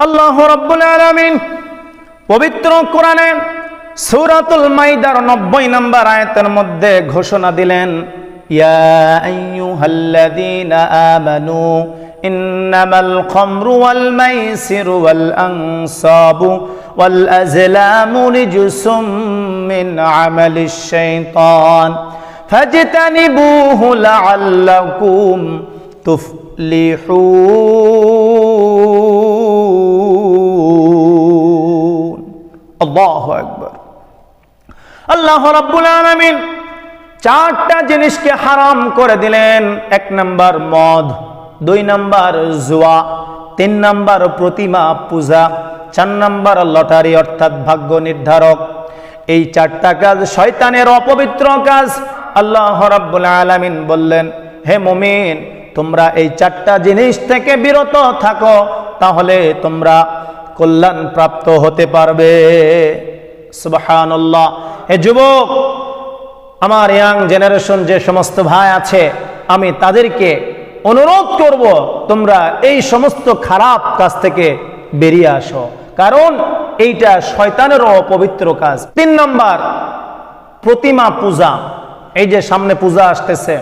আল্লাহ রাব্বুল আলামিন পবিত্র কোরআনে সূরাতুল মাইদার 90 নম্বর আয়াতের মধ্যে ঘোষণা দিলেন আমানু ইন্নামাল খামরু ওয়াল মাইসিরু ওয়াল আনসাবু ওয়াল আজলামু রিজসুম মিন আমালিশ আল্লাহু আকবার। আল্লাহ রাব্বুল আলামিন চারটা জিনিসকে হারাম করে দিলেন। এক নাম্বার মদ, দুই নাম্বার জুয়া, তিন নাম্বার প্রতিমা পূজা, চার নাম্বার লটারি অর্থাৎ ভাগ্য নির্ধারক। এই চারটা কাজ শয়তানের অপবিত্র কাজ। আল্লাহ রাব্বুল আলামিন বললেন, হে মুমিন, তোমরা এই চারটা জিনিস থেকে বিরত থাকো, তাহলে তোমরা কল্যাণ প্রাপ্ত হতে পারবে। যুবক, আমার ইয়াং জেনারেশন যে সমস্ত ভাই আছে, আমি তাদেরকে অনুরোধ করব, তোমরা এই সমস্ত খারাপ কাজ থেকে বেরিয়ে আসো। কারণ এইটা শয়তানেরও অপবিত্র কাজ। তিন নম্বর, প্রতিমা পূজা। এই যে সামনে পূজা আসতেছে,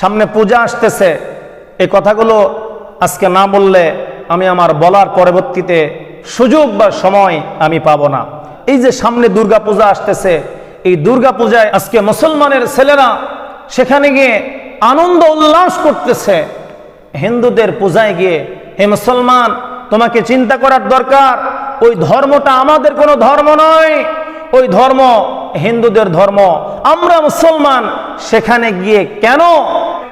সামনে পূজা আসতেছে এই কথাগুলো আজকে না বললে আমি আমার বলার পরবর্তীতে সুযোগ বা সময় আমি পাবো না। এই যে সামনে দুর্গা পূজা আসতেছে, এই দুর্গা পূজায় আজকে মুসলমানের ছেলেরা সেখানে গিয়ে আনন্দ উল্লাস করতেছে। হিন্দুদের পূজায় গিয়ে, হে মুসলমান, তোমাকে চিন্তা করার দরকার। ওই ধর্মটা আমাদের কোনো ধর্ম নয়। ওই ধর্ম হিন্দুদের ধর্ম। আমরা মুসলমান সেখানে গিয়ে কেন?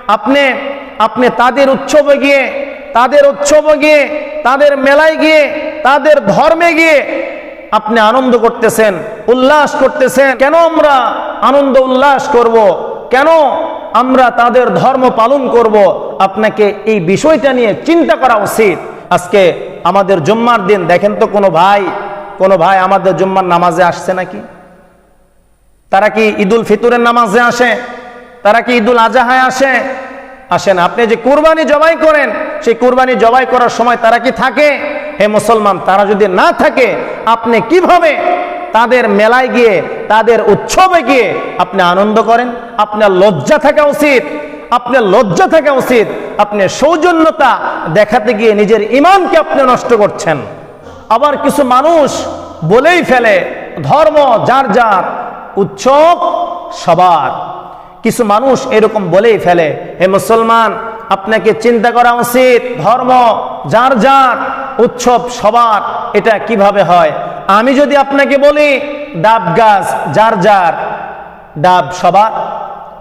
আপনি আপনি তাদের উৎসবে গিয়ে তাদের উৎসবে গিয়ে, তাদের মেলায় গিয়ে, তাদের ধর্মে গিয়ে আপনি আনন্দ করতেছেন, উল্লাস করতেছেন। কেন আমরা আনন্দ উল্লাস করব? কেন আমরা তাদের ধর্ম পালন করব? আপনাকে এই বিষয়টা নিয়ে চিন্তা করা উচিত। আজকে আমাদের জুম্মার দিন, দেখেন তো কোনো ভাই কোনো ভাই আমাদের জুম্মার নামাজে আসছে নাকি? তারা কি ঈদুল ফিতরের নামাজে আসে? তারা কি ঈদুল আজাহায় আসে? আসেন, আপনি যে কুরবানি জবাই করেন, সেই কুরবানি জবাই করার সময় তারা কি থাকে? হে মুসলমান, তারা যদি না থাকে, আপনি কীভাবে তাদের মেলায় গিয়ে, তাদের উৎসবে গিয়ে আপনি আনন্দ করেন? আপনার লজ্জা থাকা উচিত। আপনার লজ্জা থাকা উচিত। আপনি সৌজন্যতা দেখাতে গিয়ে নিজের ইমানকে আপনি নষ্ট করছেন। আবার কিছু মানুষ বলেই ফেলে, ধর্ম যার যার, উৎসব সবার। কিছু মানুষ এরকম বলেই ফেলে, হে মুসলমান, আপনাকে চিন্তা করা উচিত। ধর্ম, যার যার, উৎসব সবার, এটা কীভাবে হয়? আমি যদি আপনাকে বলি, ডাব গাছ, যার যার, ডাব সবার।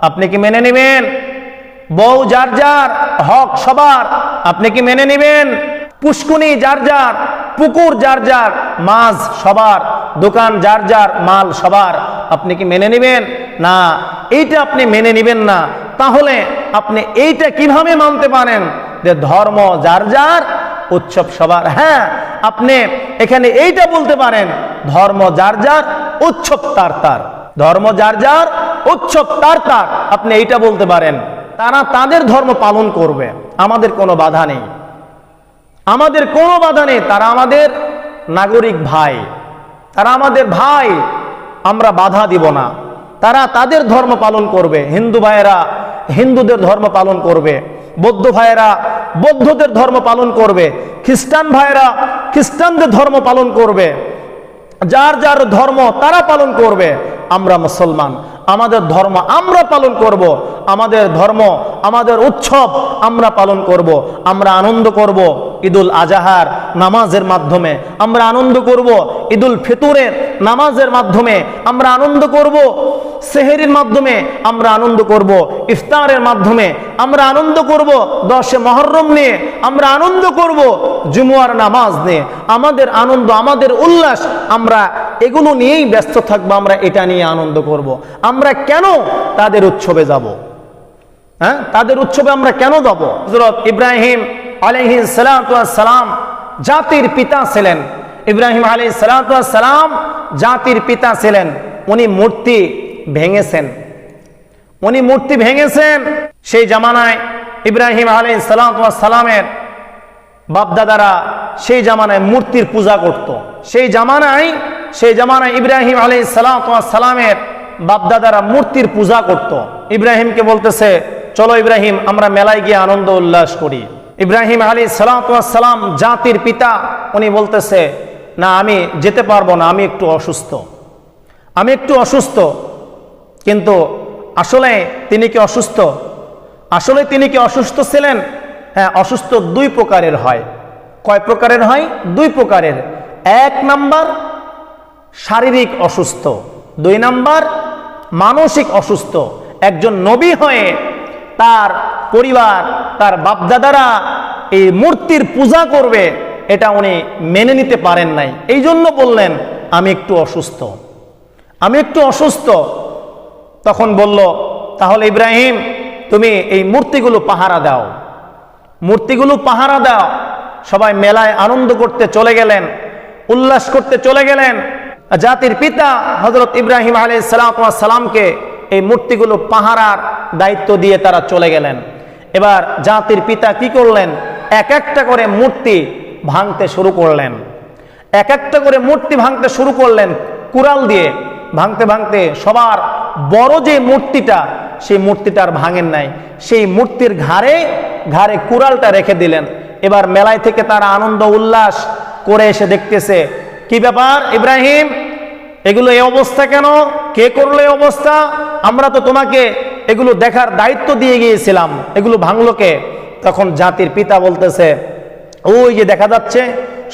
আপনি কি মেনে নেবেন? বউ, যার যার, হক সবার। আপনি কি মেনে নেবেন? পুষ্কুনি, যার যার, পুকুর, যার যার, মাছ সবার। দোকান, যার যার, মাল সবার। আপনি কি মেনে নেবেন? না এইটা আপনি মেনে নেবেন না। তাহলে আপনি এইটা কীভাবে মানতে পারেন? যে ধর্ম যার যার, উৎসব সবার। হ্যাঁ আপনি এখানে এইটা বলতে পারেন, ধর্ম যার যার, উৎসব তার তার। ধর্ম যার যার, উৎসব তার তার। আপনি এইটা বলতে পারেন, তারা তাদের ধর্ম পালন করবে। আমাদের কোনো বাধা নেই। আমাদের কোনো বাধা নেই। তারা আমাদের নাগরিক ভাই। তারা আমাদের ভাই। আমরা বাধা দিব না। তারা তাদের ধর্ম পালন করবে। হিন্দু ভাইয়েরা হিন্দুদের ধর্ম পালন করবে। বৌদ্ধ ভাইয়েরা বৌদ্ধদের ধর্ম পালন করবে। খ্রিস্টান ভাইয়েরা খ্রিস্টানদের ধর্ম পালন করবে। যার যার ধর্ম তারা পালন করবে। আমরা মুসলমান। আমাদের ধর্ম আমরা পালন করব। আমাদের ধর্ম, আমাদের উৎসব আমরা পালন করব। আমরা আনন্দ করব। ঈদুল আজাহার নামাজের মাধ্যমে আমরা আনন্দ করব, ঈদুল ফিতুরের নামাজের মাধ্যমে আমরা আনন্দ করব, সেহেরির মাধ্যমে আমরা আনন্দ করব, ইফতারের মাধ্যমে আমরা আনন্দ করব, দশে মহরম নিয়ে আমরা আনন্দ করব, জুমুয়ার নামাজ নিয়ে আমাদের আনন্দ, আমাদের উল্লাস, আমরা এগুলো নিয়েই ব্যস্ত থাকব, আমরা এটা নিয়ে আনন্দ করব। আমরা কেন তাদের উৎসবে যাব? হ্যাঁ? তাদের উৎসবে আমরা কেন যাব? হজরত ইব্রাহিম আলহি সালাম জাতির পিতা ছিলেন ইব্রাহিম আলী সালাম জাতির পিতা ছিলেন উনি মূর্তি ভেঙেছেন উনি মূর্তি ভেঙেছেন সেই জামানায় ইব্রাহিম আলী সালামের বাপদাদারা সেই জামানায় মূর্তির পূজা করত। সেই জামানায় সেই জামানায় ইব্রাহিম আলী সালামের বাপদাদারা মূর্তির পূজা করত। ইব্রাহিমকে বলতেছে, চলো ইব্রাহিম, আমরা মেলায় গিয়ে আনন্দ উল্লাস করি ইব্রাহিম আলী সালাম জাতির পিতা, উনি বলতেছে, না, আমি যেতে পারব না, আমি একটু অসুস্থ। আমি একটু অসুস্থ, কিন্তু আসলে তিনি কি অসুস্থ? আসলে তিনি কি অসুস্থ ছিলেন? হ্যাঁ অসুস্থ দুই প্রকারের হয়। কয় প্রকারের হয়? দুই প্রকারের। এক নাম্বার, শারীরিক অসুস্থ। দুই নাম্বার, মানসিক অসুস্থ। একজন নবী হয়ে তার পরিবার তার বাপদাদারা এই মূর্তির পূজা করবে, এটা উনি মেনে নিতে পারেন নাই। এই জন্য বললেন, আমি একটু অসুস্থ। আমি একটু অসুস্থ। তখন বলল, তাহলে ইব্রাহিম, তুমি এই মূর্তিগুলো পাহারা দাও। মূর্তিগুলো পাহারা দাও। সবাই মেলায় আনন্দ করতে চলে গেলেন, উল্লাস করতে চলে গেলেন। জাতির পিতা হজরত ইব্রাহিম আলী সালামকে এই মূর্তিগুলো পাহারার দায়িত্ব দিয়ে তারা চলে গেলেন। এবার জাতির পিতা কি করলেন? এক একটা করে মূর্তি ভাঙতে শুরু করলেন। এক একটা করে মূর্তি ভাঙতে শুরু করলেন কুড়াল দিয়ে। ভাঙতে ভাঙতে সবার বড় যে মূর্তিটা, সেই মূর্তিটার ভাঙেন নাই। সেই মূর্তির ঘাড়ে ঘাড়ে কুড়ালটা রেখে দিলেন। এবার মেলায় থেকে তারা আনন্দ, উল্লাস করে এসে দেখতেছে, কি ব্যাপার ইব্রাহিম? এগুলো এই অবস্থা কেন? কে করল এই অবস্থা? আমরা তো তোমাকে এগুলো দেখার দায়িত্ব দিয়ে গিয়েছিলাম। এগুলো ভাঙলোকে তখন জাতির পিতা বলতেছে, ওই যে দেখা যাচ্ছে,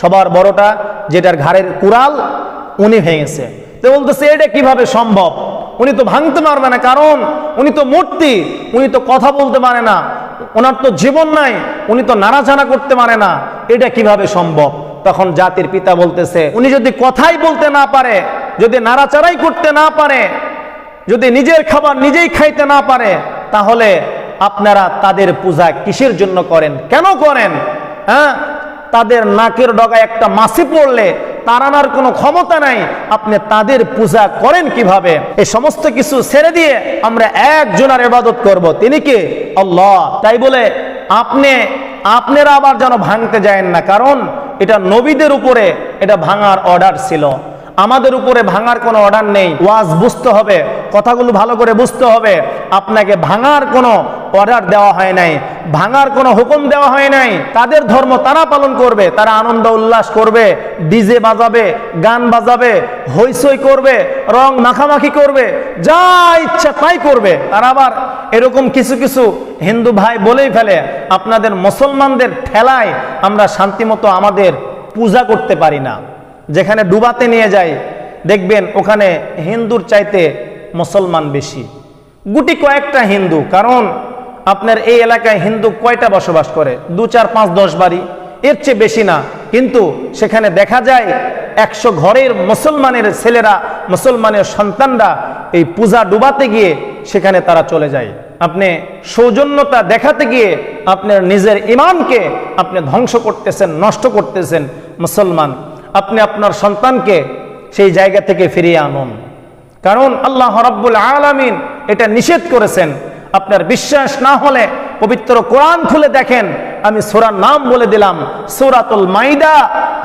সবার বড়টা যেটার ঘাড়ের কুড়াল উনি ভেঙেছে। তো বলতেছে, এটা কীভাবে সম্ভব? উনি তো ভাঙতে পারবে না, কারণ উনি তো মূর্তি, উনি তো কথা বলতে পারে না, ওনার তো জীবন নাই, উনি তো নাড়াচাড়া করতে পারে না, এটা কীভাবে সম্ভব? তখন জাতির পিতা বলতেছে, উনি যদি কথাই বলতে না পারে, যদি নাড়াচাড়াই করতে না পারে যদি নিজের খাবার নিজেই খাইতে না পারে, তাহলে আপনারা তাদের পূজা কিসের জন্য করেন? কেন করেন? হ্যাঁ? তাদের নাকের ডগায় একটা মাসি পড়লে তাড়ানোর কোনো ক্ষমতা নাই। আপনি তাদের পূজা করেন কীভাবে? এই সমস্ত কিছু ছেড়ে দিয়ে আমরা একজনের ইবাদত করব। তিনি কি? আল্লাহ। তাই বলে আপনি, আপনারা আবার যেন ভাঙতে যায় না। কারণ এটা নবীদের উপরে এটা ভাঙার অর্ডার ছিল। আমাদের উপরে ভাঙার কোনো অর্ডার নেই। ওয়াজ বুঝতে হবে, কথাগুলো ভালো করে বুঝতে হবে। আপনাকে ভাঙার কোনো অর্ডার দেওয়া হয় নাই। ভাঙার কোনো হুকুম দেওয়া হয় নাই। তাদের ধর্ম তারা পালন করবে, তারা আনন্দ উল্লাস করবে, ডিজে বাজাবে, গান বাজাবে হইসই করবে, রং মাখামাখি করবে, যা ইচ্ছা তাই করবে। তারা আবার এরকম কিছু কিছু হিন্দু ভাই বলেই ফেলে, আপনাদের মুসলমানদের ঠেলায় আমরা শান্তিমতো আমাদের পূজা করতে পারি না। যেখানে ডুবাতে নিয়ে যায়, দেখবেন ওখানে হিন্দুর চাইতে মুসলমান বেশি। গুটি কয়েকটা হিন্দু, কারণ আপনার এই এলাকায় হিন্দু কয়টা বসবাস করে? দু, চার, পাঁচ, দশ বাড়ি। এর চেয়ে বেশি না। কিন্তু সেখানে দেখা যায় একশো ঘরের মুসলমানের ছেলেরা, মুসলমানের সন্তানরা এই পূজা ডুবাতে গিয়ে সেখানে তারা চলে যায়। আপনি সৌজন্যতা দেখাতে গিয়ে আপনার নিজের ইমানকে আপনি ধ্বংস করতেছেন, নষ্ট করতেছেন মুসলমান আপনি আপনার সন্তানকে সেই জায়গা থেকে ফিরিয়ে আনুন। কারণ আল্লাহ রাব্বুল আলামিন এটা নিষেধ করেছেন। আপনার বিশ্বাস না হলে পবিত্র কোরআন খুলে দেখেন। আমি সোরার নাম বলে দিলাম, সোরাতুল মাইদা,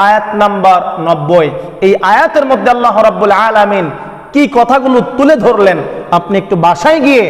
আয়াত নাম্বার নব্বই। এই আয়াতের মধ্যে আল্লাহ রাব্বুল আলামিন কি কথাগুলো তুলে ধরলেন? আপনি একটু বাসায় গিয়ে